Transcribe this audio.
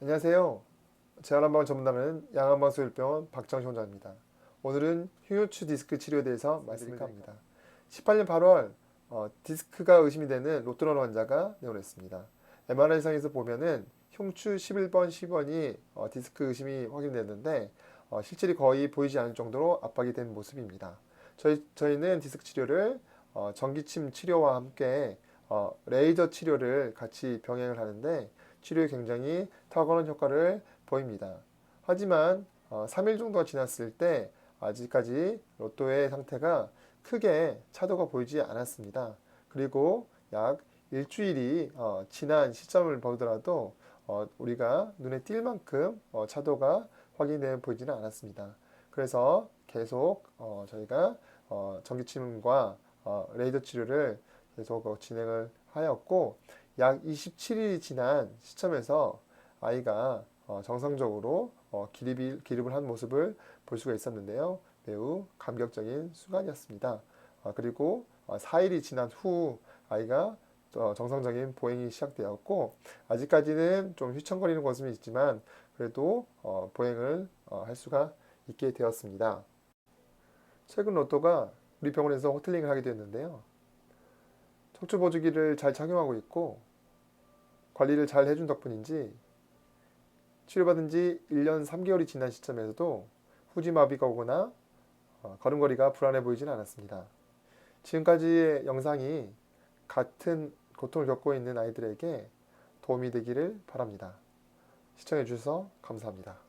안녕하세요. 재활한방 전문하는 양한방소일병원 박정희 원장입니다. 오늘은 흉요추 디스크 치료에 대해서 말씀을 드립니다. 18년 8월 어, 디스크가 의심이 되는 로또런 환자가 내원했습니다. MRI상에서 보면은 흉추 11번, 12번이 어, 디스크 의심이 확인됐는데 어, 실질이 거의 보이지 않을 정도로 압박이 된 모습입니다. 저희, 저희는 디스크 치료를 어, 전기침 치료와 함께 어, 레이저 치료를 같이 병행을 하는데 치료에 굉장히 탁월한 효과를 보입니다. 하지만 어, 3일 정도가 지났을 때 아직까지 로또의 상태가 크게 차도가 보이지 않았습니다. 그리고 약 일주일이 어, 지난 시점을 보더라도 어, 우리가 눈에 띌 만큼 어, 차도가 확인되어 보이지는 않았습니다. 그래서 계속 어, 저희가 어, 전기침과 어, 레이저 치료를 계속 어, 진행을 하였고 약 27일이 지난 시점에서 아이가 어, 정상적으로 어, 기립이, 기립을 한 모습을 볼 수가 있었는데요. 매우 감격적인 순간이었습니다. 어, 그리고 어, 4일이 지난 후 아이가 어, 정상적인 보행이 시작되었고 아직까지는 좀 휘청거리는 모습이 있지만 그래도 어, 보행을 어, 할 수가 있게 되었습니다. 최근 로또가 우리 병원에서 호텔링을 하게 됐는데요. 척추 보조기를 잘 착용하고 있고 관리를 잘 해준 덕분인지 치료받은 지 1년 3개월이 지난 시점에서도 후지마비가 오거나 어, 걸음걸이가 불안해 보이진 않았습니다. 지금까지의 영상이 같은 고통을 겪고 있는 아이들에게 도움이 되기를 바랍니다. 시청해 주셔서 감사합니다.